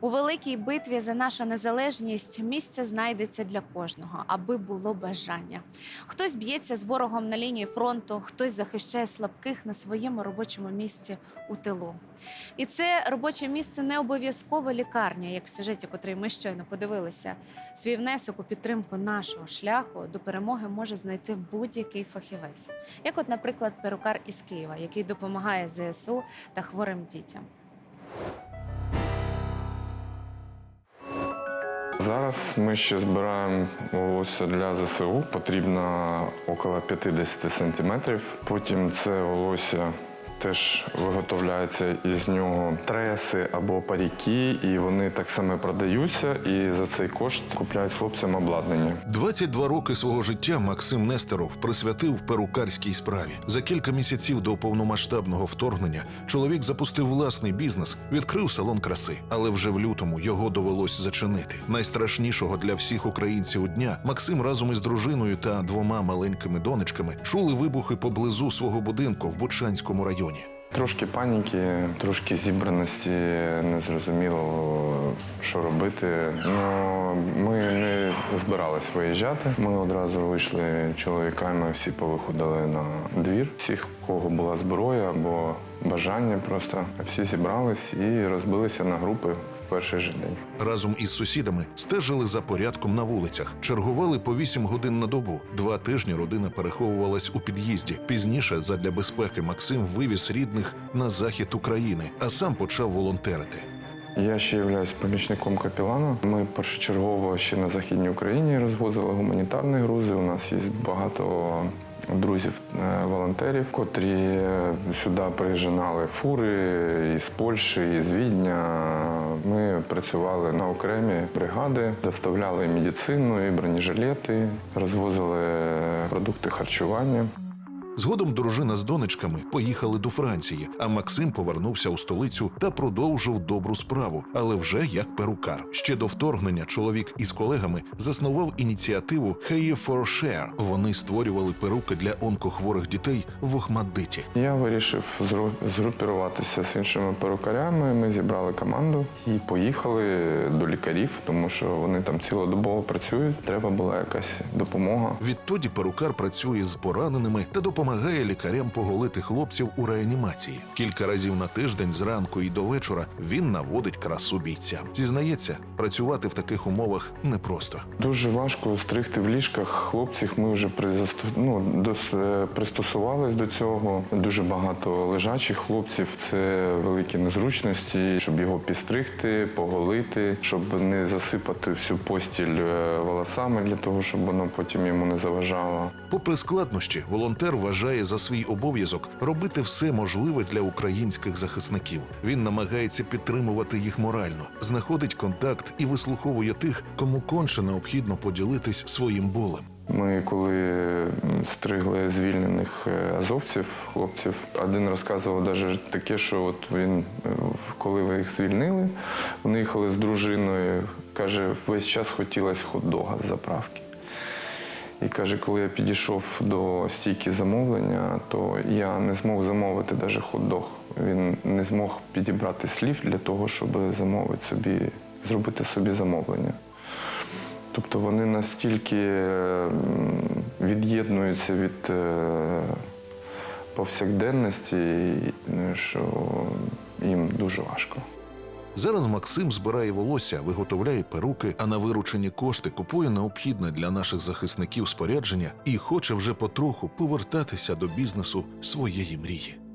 У великій битві за нашу незалежність місце знайдеться для кожного, аби було бажання. Хтось б'ється з ворогом на лінії фронту, хтось захищає слабких на своєму робочому місці у тилу. І це робоче місце не обов'язково лікарня, як в сюжеті, котрий ми щойно подивилися. Свій внесок у підтримку нашого шляху до перемоги може знайти будь-який фахівець, як, от, наприклад, перукар із Києва, який допомагає ЗСУ та хворим дітям. Зараз ми ще збираємо волосся для ЗСУ. Потрібно около 50 сантиметрів. Потім це волосся теж виготовляється із нього треси або паріки, і вони так само продаються. І за цей кошт купляють хлопцям обладнання. 22 роки свого життя Максим Нестеров присвятив перукарській справі. За кілька місяців до повномасштабного вторгнення чоловік запустив власний бізнес, відкрив салон краси, але вже в лютому його довелось зачинити. Найстрашнішого для всіх українців дня Максим разом із дружиною та двома маленькими донечками чули вибухи поблизу свого будинку в Бучанському районі. Трошки паніки, трошки зібраності, не зрозуміло, що робити. Ну, ми не збирались виїжджати. Ми одразу вийшли чоловіками, всі повиходили на двір. Всіх, у кого була зброя або бажання, просто всі зібрались і розбилися на групи перший же день. Разом із сусідами стежили за порядком на вулицях, чергували по 8 годин на добу. Два тижні родина переховувалась у під'їзді. Пізніше, задля безпеки, Максим вивіз рідних на захід України, а сам почав волонтерити. Я ще являюсь помічником капілана. Ми першочергово ще на Західній Україні розвозили гуманітарні грузи. У нас є багато друзів е, волонтерів, котрі е, сюди приїжджали фури із Польщі, із Відня. Ми працювали на окремі бригади, доставляли медицину, і бронежилети, розвозили продукти харчування. Згодом дружина з донечками поїхали до Франції, а Максим повернувся у столицю та продовжив добру справу, але вже як перукар. Ще до вторгнення чоловік із колегами заснував ініціативу Hair for Share. Вони створювали перуки для онкохворих дітей в Охмаддиті. Я вирішив згрупіруватися з іншими перукарями. Ми зібрали команду і поїхали до лікарів, тому що вони там цілодобово працюють. Треба була якась допомога. Відтоді перукар працює з пораненими та допомагає лікарям поголити хлопців у реанімації. Кілька разів на тиждень, зранку і до вечора, він наводить красу бійцям. Зізнається, працювати в таких умовах непросто. Дуже важко стригти в ліжках хлопців. Ми вже ну, е, пристосувались до цього. Дуже багато лежачих хлопців. Це великі незручності, щоб його підстригти, поголити, щоб не засипати всю постіль е, волосами для того, щоб воно потім йому не заважало. Попри складнощі, волонтер вважає за свій обов'язок робити все можливе для українських захисників. Він намагається підтримувати їх морально, знаходить контакт і вислуховує тих, кому конче необхідно поділитись своїм болем. Ми коли стригли звільнених е, азовців, хлопців, один розказував навіть таке, що от він, е, коли ви їх звільнили, вони їхали з дружиною. Каже, весь час хотілося хот-дога з заправки. І каже, коли я підійшов до стійки замовлення, то я не змог замовити навіть хот-дог. Він не змог підібрати слів для того, щоб замовити собі, зробити собі замовлення. Тобто вони настільки від'єднуються від е, повсякденності, що їм дуже важко. Зараз Максим збирає волосся, виготовляє перуки, а на виручені кошти купує необхідне для наших захисників спорядження і хоче вже потроху повертатися до бізнесу своєї мрії.